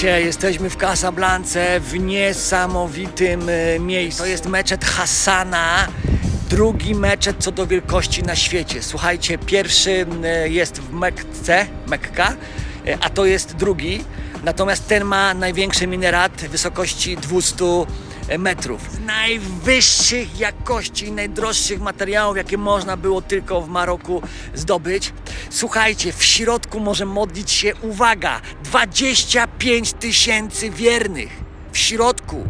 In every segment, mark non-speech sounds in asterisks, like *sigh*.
Słuchajcie, jesteśmy w Casablance w niesamowitym e, miejscu. To jest meczet Hassana, drugi meczet co do wielkości na świecie. Słuchajcie, pierwszy e, jest w Mekce, Mekka, e, a to jest drugi. Natomiast ten ma największy minaret wysokości 200 metrów. Z najwyższych jakości i najdroższych materiałów, jakie można było tylko w Maroku zdobyć. Słuchajcie, w środku może modlić się, uwaga, 25 tysięcy wiernych. W środku.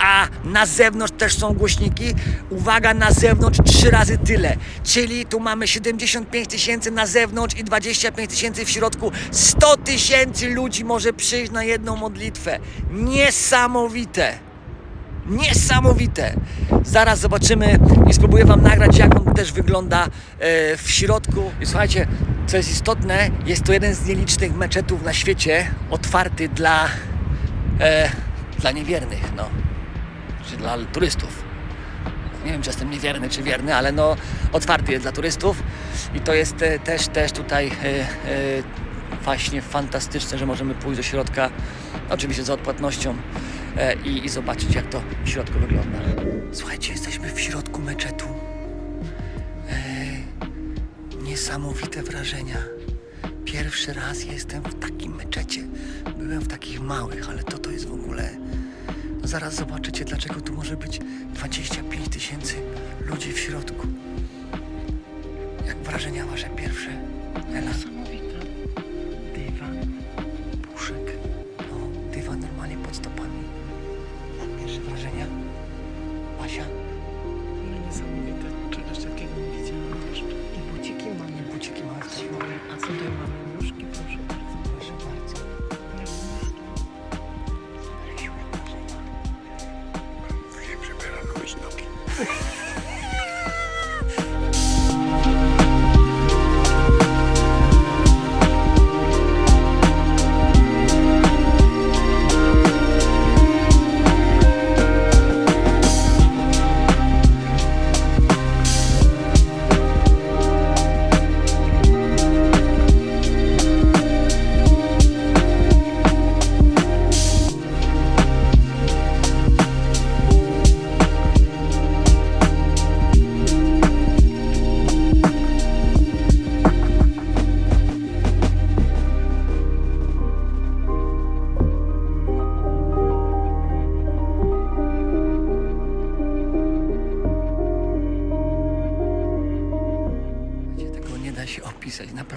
A na zewnątrz też są głośniki. Uwaga, na zewnątrz trzy razy tyle. Czyli tu mamy 75 tysięcy na zewnątrz i 25 tysięcy w środku. 100 tysięcy ludzi może przyjść na jedną modlitwę. Niesamowite. Niesamowite! Zaraz zobaczymy i spróbuję Wam nagrać, jak on też wygląda e, w środku. I słuchajcie, co jest istotne, jest to jeden z nielicznych meczetów na świecie otwarty dla, e, dla niewiernych, no, czy dla turystów. Nie wiem, czy jestem niewierny, czy wierny, ale no, otwarty jest dla turystów i to jest e, też, też tutaj e, e, właśnie fantastyczne, że możemy pójść do środka, oczywiście za odpłatnością i, i zobaczyć, jak to w środku wygląda. Słuchajcie, jesteśmy w środku meczetu. E, niesamowite wrażenia. Pierwszy raz jestem w takim meczecie. Byłem w takich małych, ale to to jest w ogóle. No zaraz zobaczycie, dlaczego tu może być 25 tysięcy ludzi w środku. Jak wrażenia wasze pierwsze? Ela?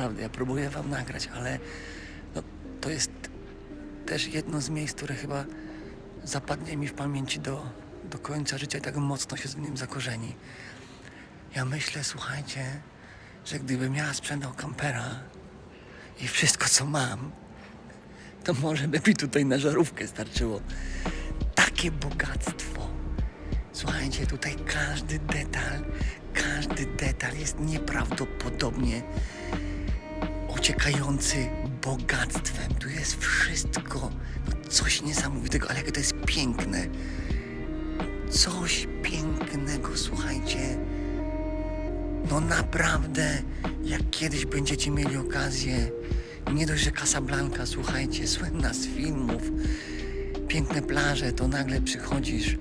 Naprawdę. Ja próbuję wam nagrać, ale no, to jest też jedno z miejsc, które chyba zapadnie mi w pamięci do, do końca życia i tak mocno się z nim zakorzeni. Ja myślę, słuchajcie, że gdybym ja sprzedał kampera i wszystko, co mam, to może by mi tutaj na żarówkę starczyło. Takie bogactwo. Słuchajcie, tutaj każdy detal, każdy detal jest nieprawdopodobnie uciekający bogactwem. Tu jest wszystko, no coś niesamowitego, ale jakie to jest piękne. Coś pięknego, słuchajcie. No naprawdę, jak kiedyś będziecie mieli okazję, nie dość, że Casablanca, słuchajcie, słynna z filmów, piękne plaże, to nagle przychodzisz,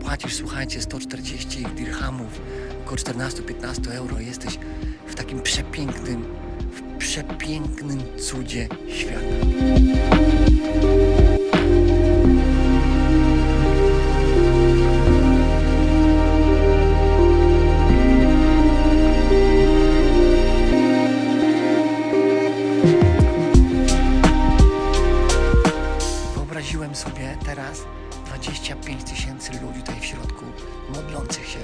płacisz, słuchajcie, 140 dirhamów, około 14-15 euro, jesteś w takim przepięknym, przepięknym cudzie świata. Wyobraziłem sobie teraz 25 tysięcy ludzi tutaj w środku, modlących się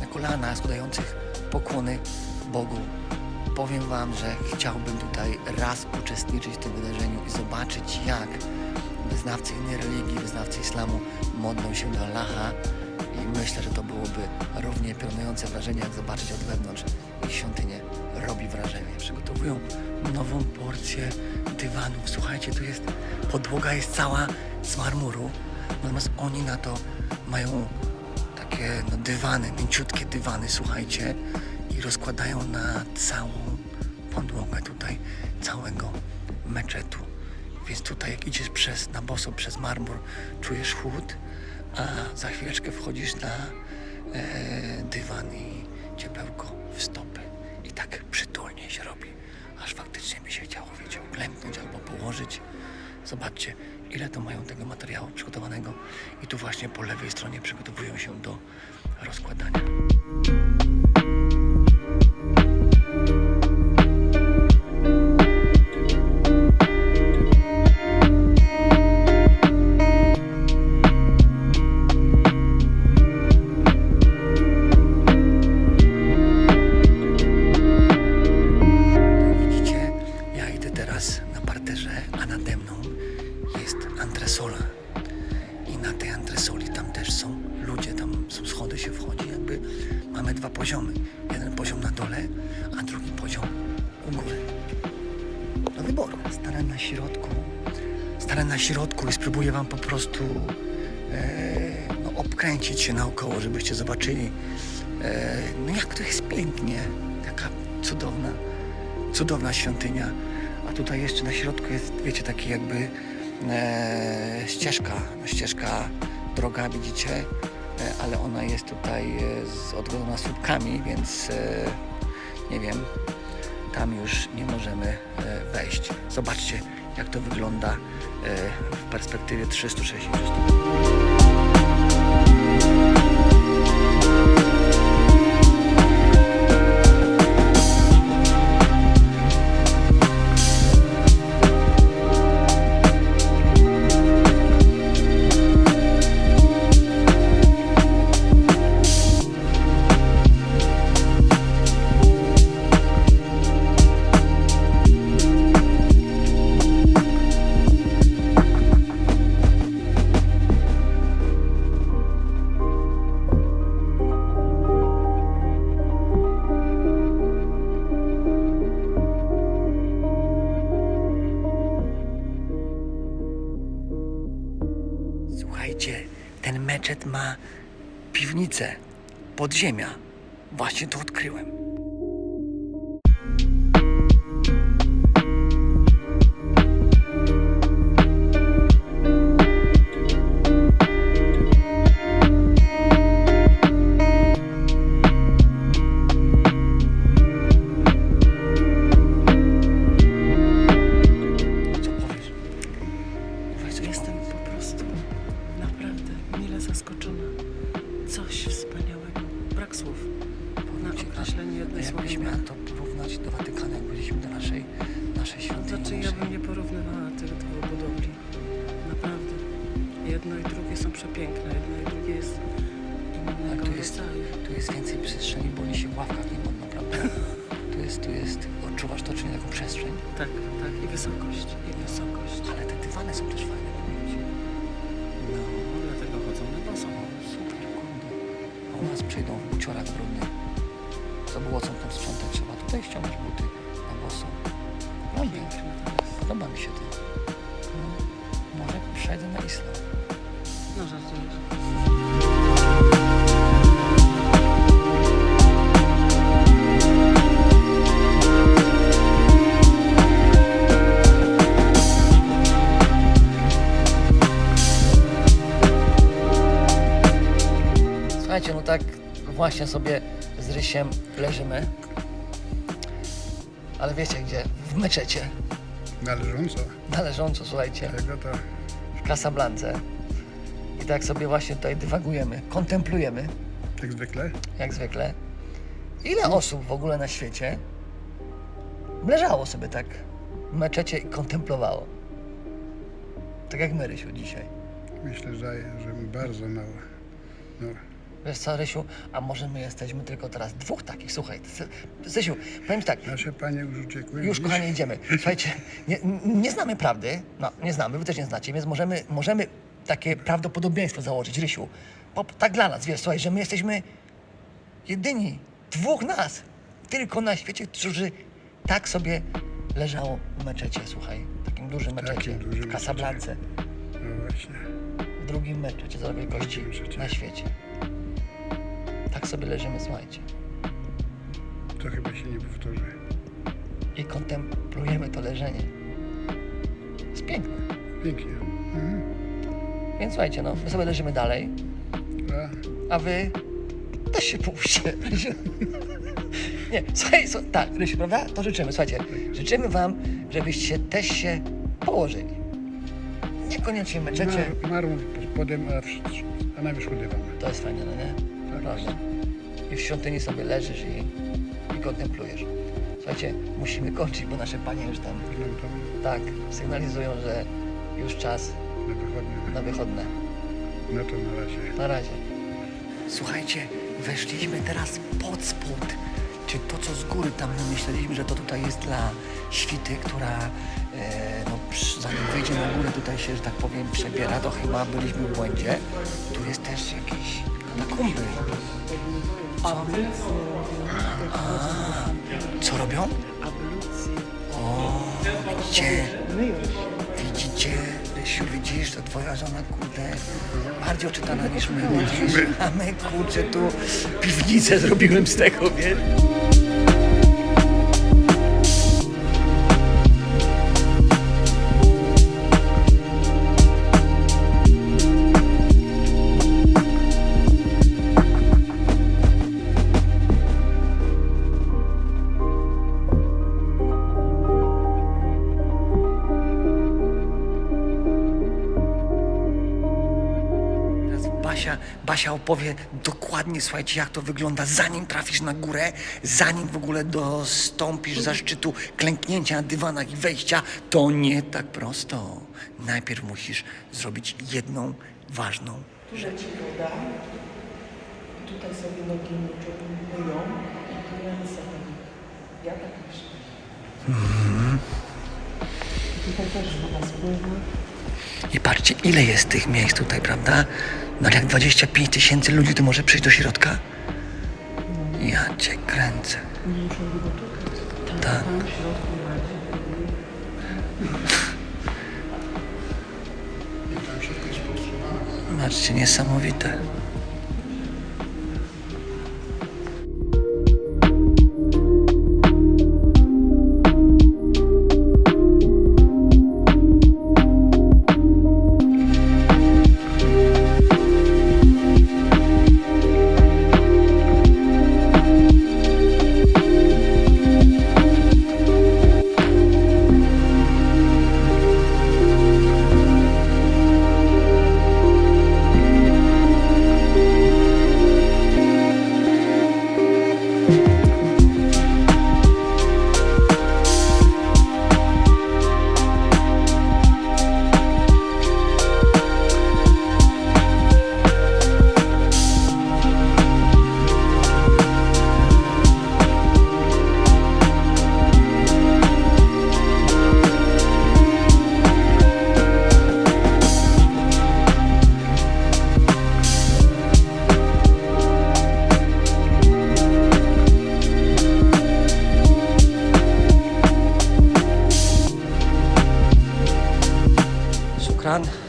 na kolanach, składających pokłony Bogu. Powiem Wam, że chciałbym tutaj raz uczestniczyć w tym wydarzeniu i zobaczyć, jak wyznawcy innej religii, wyznawcy islamu modlą się do Allaha i myślę, że to byłoby równie piorunujące wrażenie, jak zobaczyć od wewnątrz ich świątynię. Robi wrażenie. Przygotowują nową porcję dywanów. Słuchajcie, tu jest, podłoga jest cała z marmuru, natomiast oni na to mają takie no, dywany, mięciutkie dywany, słuchajcie, i rozkładają na całą podłogę tutaj całego meczetu. Więc tutaj jak idziesz przez, na boso przez marmur, czujesz chłód, a za chwileczkę wchodzisz na e, dywan i ciepełko w stopy. I tak przytulnie się robi, aż faktycznie mi się chciało, wiecie, uklęknąć albo położyć. Zobaczcie, ile to mają tego materiału przygotowanego. I tu właśnie po lewej stronie przygotowują się do rozkładania. Naokoło, żebyście zobaczyli, e, no jak to jest pięknie, taka cudowna cudowna świątynia. A tutaj jeszcze na środku jest, wiecie, taki jakby e, ścieżka, no ścieżka, droga, widzicie, e, ale ona jest tutaj e, z, odgrodzona słupkami, więc e, nie wiem, tam już nie możemy e, wejść. Zobaczcie, jak to wygląda e, w perspektywie 360 Słuchajcie, ten meczet ma piwnicę, podziemia. Właśnie to odkryłem. Zaskoczona. Coś wspaniałego. Brak słów na określenie A jednej słowa. miała to porównać do Watykanu, jak byliśmy do naszej, naszej świątyni. Znaczy ja naszej... bym nie porównywała tych dwóch budowli. Naprawdę. Jedno i drugie są przepiękne, jedno i drugie jest innego tu jest, rodzaju. tu jest więcej przestrzeni, bo oni się w ławkach nie modno, prawda? *laughs* Tu jest, tu jest, odczuwasz to, czy nie taką przestrzeń? Tak, tak. I wysokość, i wysokość. Ale te dywany są też fajne, U nas przyjdą w buciorach brudnych. Co było, co tam sprzątać, trzeba tutaj ściągnąć buty na boso. Ładnie, jest. podoba mi się to. No, może przejdę na islam. No żartujesz. Właśnie sobie z Rysiem leżymy. Ale wiecie gdzie? W meczecie. Należąco Należąco, słuchajcie, tego to w Casablance. I tak sobie właśnie tutaj dywagujemy, kontemplujemy, jak zwykle. jak zwykle. Ile osób w ogóle na świecie leżało sobie tak w meczecie i kontemplowało? Tak jak my, Rysiu, dzisiaj. Myślę, że, że bardzo mało. No, Wiesz co, Rysiu, a może my jesteśmy tylko teraz dwóch takich, słuchaj, Zysiu, powiem ci tak, nasze panie już uciekły. Już, widzisz? kochani, idziemy. *laughs* Słuchajcie, nie, nie znamy prawdy, no, nie znamy, wy też nie znacie, więc możemy, możemy takie prawdopodobieństwo założyć, Rysiu. Tak dla nas, wiesz, słuchaj, że my jesteśmy jedyni, dwóch nas, tylko na świecie, którzy tak sobie leżało w meczecie, słuchaj, takim dużym meczecie, takim dużym w Casablance, No właśnie. w drugim meczecie za wielkości meczecie. na świecie. Tak sobie leżymy, słuchajcie, To chyba się nie powtórzy. i kontemplujemy to leżenie. Jest piękne. Pięknie. Mhm. Więc słuchajcie, no, my sobie leżymy dalej, A, a wy też się połóżcie. Rysiu. *laughs* Nie, słuchaj, so, tak, Rysiu, prawda? To życzymy, słuchajcie. Życzymy wam, żebyście też się położyli. Niekoniecznie meczecie. mar, marmur spodem, a, w- a na wierzchu dywan. To jest fajne, no nie? Naprawdę. I w świątyni sobie leżysz i, i kontemplujesz. Słuchajcie, musimy kończyć, bo nasze panie już tam tak sygnalizują, że już czas na wychodnie. na wychodne. No to na razie. Na razie. Słuchajcie, weszliśmy teraz pod spód. Czy to, co z góry tam my myśleliśmy, że to tutaj jest dla świty, która e, no, przy- zanim wyjdzie na górę, tutaj się, że tak powiem, przebiera, to chyba byliśmy w błędzie. Tu jest też jakieś katakumby. Co? A, co robią? O, widzicie? Widzicie, Rysiu, widzisz, to twoja żona, kurde, bardziej oczytana niż my, widzisz? A my, kurczę, tu piwnicę zrobiłem z tego, wiesz? Opowie dokładnie, słuchajcie, jak to wygląda, zanim trafisz na górę, zanim w ogóle dostąpisz zaszczytu klęknięcia na dywanach i wejścia, to nie tak prosto. Najpierw musisz zrobić jedną ważną Tu leci woda. Tutaj sobie nogi myją i tu ręce. Ja tak myślę. Tutaj też woda spływa. I patrzcie, ile jest tych miejsc tutaj, prawda? No jak 25 tysięcy ludzi tu może przyjść do środka? Ja cię kręcę. Długo czekać. Tak. W Ayan.